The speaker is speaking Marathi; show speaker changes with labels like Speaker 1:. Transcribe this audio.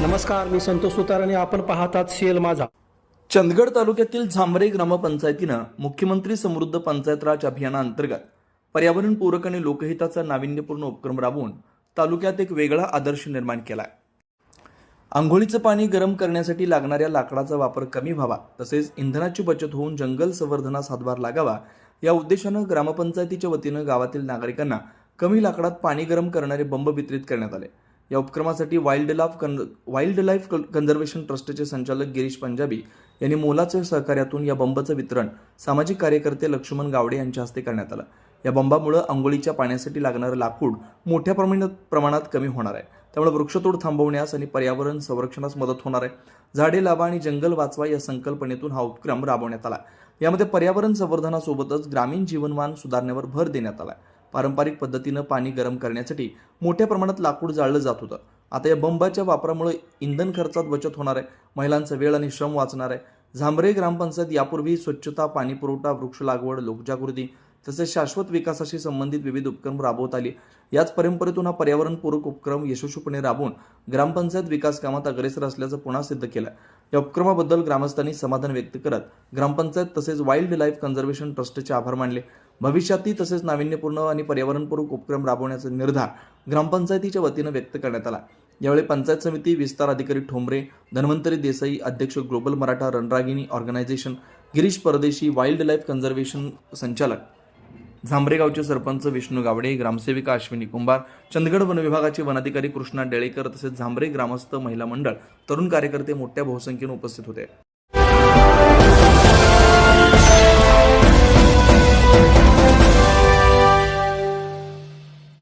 Speaker 1: नमस्कार मी संतोष सुतार आणि आपण पाहतात शेल माझा.
Speaker 2: चंदगड तालुक्यातील झांबरे ग्रामपंचायतीनं मुख्यमंत्री समृद्ध पंचायत राज अभियानाअंतर्गत पर्यावरणपूरक आणि लोकहिताचा नाविन्यपूर्ण उपक्रम राबवून तालुक्यात एक वेगळा आदर्श निर्माण केला आंघोळीचं पाणी गरम करण्यासाठी लागणाऱ्या लाकडाचा वापर कमी व्हावा तसेच इंधनाची बचत होऊन जंगल संवर्धनास हातभार लागावा या उद्देशानं ग्रामपंचायतीच्या वतीनं गावातील नागरिकांना कमी लाकडात पाणी गरम करणारे बंब वितरित करण्यात आले. या उपक्रमासाठी वाईल्ड लाफ कन वाईल्ड लाईफ कन्झर्वेशन ट्रस्टचे संचालक गिरीश पंजाबी यांनी मोलाच्या सहकार्यातून या बंबाचं वितरण सामाजिक कार्यकर्ते लक्ष्मण गावडे यांच्या हस्ते करण्यात आलं. या बंबामुळं आंघोळीच्या पाण्यासाठी लागणारं लाकूड मोठ्या प्रमाणात प्रमाणात कमी होणार आहे. त्यामुळे वृक्षतोड थांबवण्यास आणि पर्यावरण संरक्षणास मदत होणार आहे. झाडे लावा आणि जंगल वाचवा या संकल्पनेतून हा उपक्रम राबवण्यात आला. यामध्ये पर्यावरण संवर्धनासोबतच ग्रामीण जीवनमान सुधारण्यावर भर देण्यात आला. आहे पारंपरिक पद्धतीनं पाणी गरम करण्यासाठी मोठ्या प्रमाणात लाकूड जाळलं जात होतं. आता या बंबाच्या वापरामुळे इंधन खर्चात बचत होणार आहे. महिलांचा वेळ आणि श्रम वाचणार आहे. झांबरे ग्रामपंचायत यापूर्वी स्वच्छता पाणी पुरवठा वृक्ष लागवड लोकजागृती तसेच शाश्वत विकासाशी संबंधित विविध उपक्रम राबवत आली. याच परंपरेतून हा पर्यावरणपूरक उपक्रम यशस्वीपणे राबवून ग्रामपंचायत विकास कामात अग्रेसर असल्याचं पुन्हा सिद्ध केलं या उपक्रमाबद्दल ग्रामस्थांनी समाधान व्यक्त करत ग्रामपंचायत तसेच वाईल्ड लाईफ कन्झर्वेशन ट्रस्टचे आभार मानले. भविष्यातही तसेच नाविन्यपूर्ण आणि पर्यावरणपूरक उपक्रम राबवण्याचा निर्धार ग्रामपंचायतीच्या वतीनं व्यक्त करण्यात आला. यावेळी पंचायत समिती विस्तार अधिकारी ठोंबरे धन्वंतरी देसाई अध्यक्ष global Maratha Ranragini organisation Girish Pardeshi wildlife conservation संचालक झांबरेगावचे सरपंच विष्णू गावडे ग्रामसेविका अश्विनी कुंभार चंदगड वन विभागाचे वनाधिकारी कृष्णा डेळेकर तसेच झांबरे ग्रामस्थ महिला मंडळ तरुण कार्यकर्ते मोठ्या बहुसंख्येने उपस्थित होते.